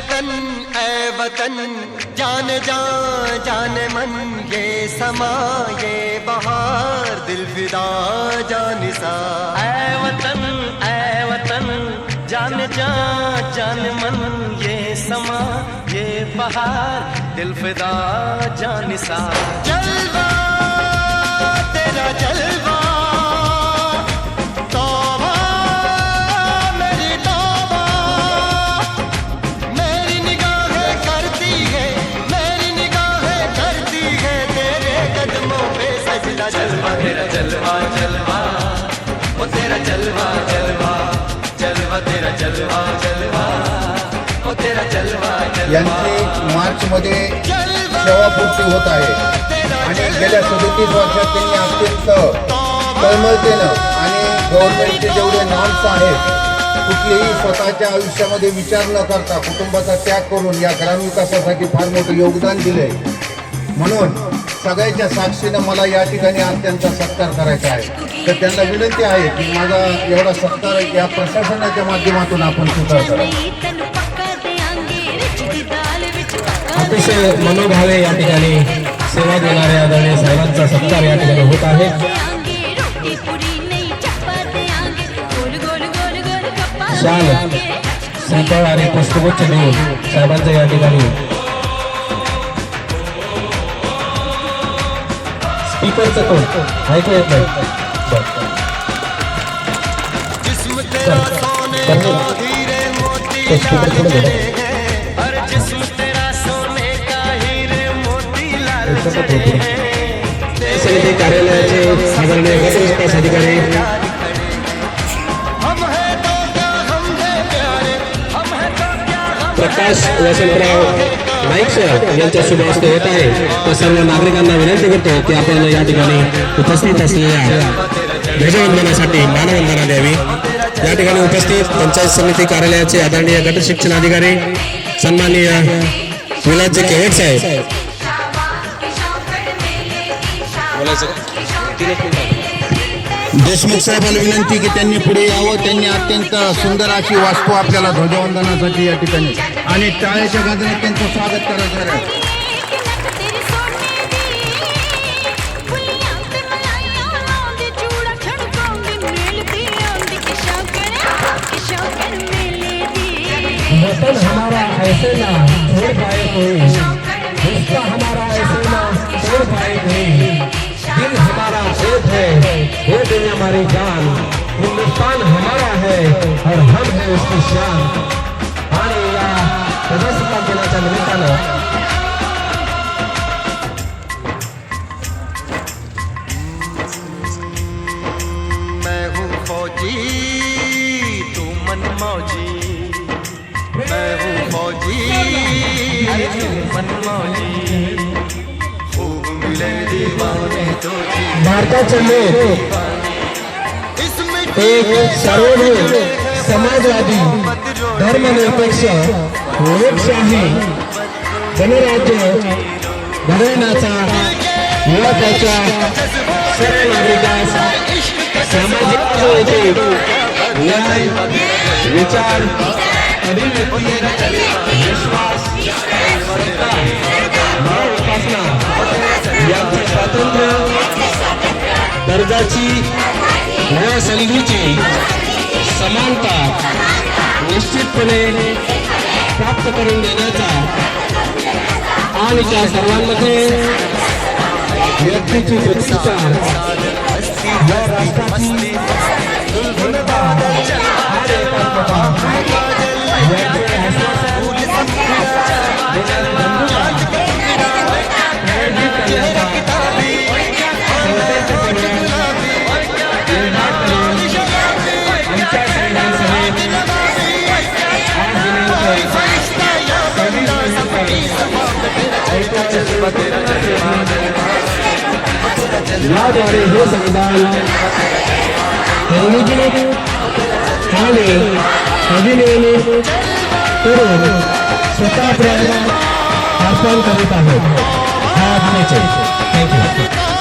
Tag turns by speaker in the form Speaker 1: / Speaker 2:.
Speaker 1: वतन ऐ वतन जान जा जान मन ये समा ये बहार दिल फिदा जानिसा
Speaker 2: ऐ वतन ऐ वतन जान जा जान मन ये समा ये बहार दिल फिदा जानिसा
Speaker 1: जलवा तेरा जलवा जलवा
Speaker 2: जलवा ओ तेरा जलवा जलवा जलवा तेरा जलवा जलवा ओ तेरा जलवा जलवा
Speaker 3: यांची मार्चमध्ये
Speaker 1: जलवा
Speaker 3: सेवापूर्ती होत आहे. आणि गेल्या सदतीस वर्षात त्यांनी अत्यंत तळमळतेनं आणि गव्हर्नमेंटचे जेवढे नॉर्म्स आहेत कुठलेही स्वतःच्या आयुष्यामध्ये विचार न करता कुटुंबाचा त्याग करून या ग्रामविकासासाठी फार मोठं योगदान दिलंय. म्हणून सगळ्याच्या साक्षीनं मला या ठिकाणी आज त्यांचा सत्कार करायचा आहे. तर त्यांना विनंती आहे की माझा एवढा सत्कार या प्रशासनाच्या माध्यमातून आपण स्वीकार करा.
Speaker 4: अतिशय मनोभावे या ठिकाणी सेवा देणाऱ्या आदरणीय साहेबांचा सत्कार या ठिकाणी होत आहे. शाल श्रीफळ आणि पुष्पगुच्छ देऊन साहेबांचा या ठिकाणी स्पीकरचं टोन ऐकू येत नाही. बरं.
Speaker 1: जिस्म तेरा सोने
Speaker 4: करने प्रकाश वसंतराव नाईक सर यांच्या शुभ हस्ते होत आहे तर सर्व नागरिकांना विनंती करतो की आपण या ठिकाणी उपस्थित असलेल्या ध्वजवंदनासाठी मानवंदना द्यावी या ठिकाणी उपस्थित पंचायत समिती कार्यालयाचे आदरणीय गट शिक्षण अधिकारी सन्माननीय विलासजी केवट साहेब
Speaker 3: देशमुख साहेबांना विनंती की त्यांनी पुढे यावं त्यांनी अत्यंत सुंदर अशी वास्तू आपल्याला ध्वजवंदनासाठी या ठिकाणी आणि टाळ्याच्या गजरात त्यांचं स्वागत करायचं आहे
Speaker 4: वतन हमारा ऐसे ना छोड़ पाए कोई। रिश्ता हमारा ऐसे ना छोड़ पाए कोई। दिल हमारा एक है वो दिन हमारी जान। हिंदुस्तान हमारा है और हम है उसकी शान।
Speaker 1: फौजी तू मन मौजी। मैं हूँ फौजी तू मन मौजी। खूब मिले दीवाने तो इसमें
Speaker 4: एक सार्वभौम समाजवादी धर्मनिरपेक्ष लोकशाही गणराज्य घडवण्याचा त्याच्या सर्व सामाजिक न्याय न्याय विचार विश्वास उपासना यांचे स्वातंत्र्य दर्जाची व संधीची समानता निश्चितपणे प्राप्त करून देण्याचा आणि त्या सर्वांमध्ये व्यक्तीची प्रतिष्ठा या राष्ट्राची याद्वारे हे संविधान निर्मिती आणि अभिनयने करून स्वतः प्रेरणा अर्पण करीत आहोत. हा थँक्यू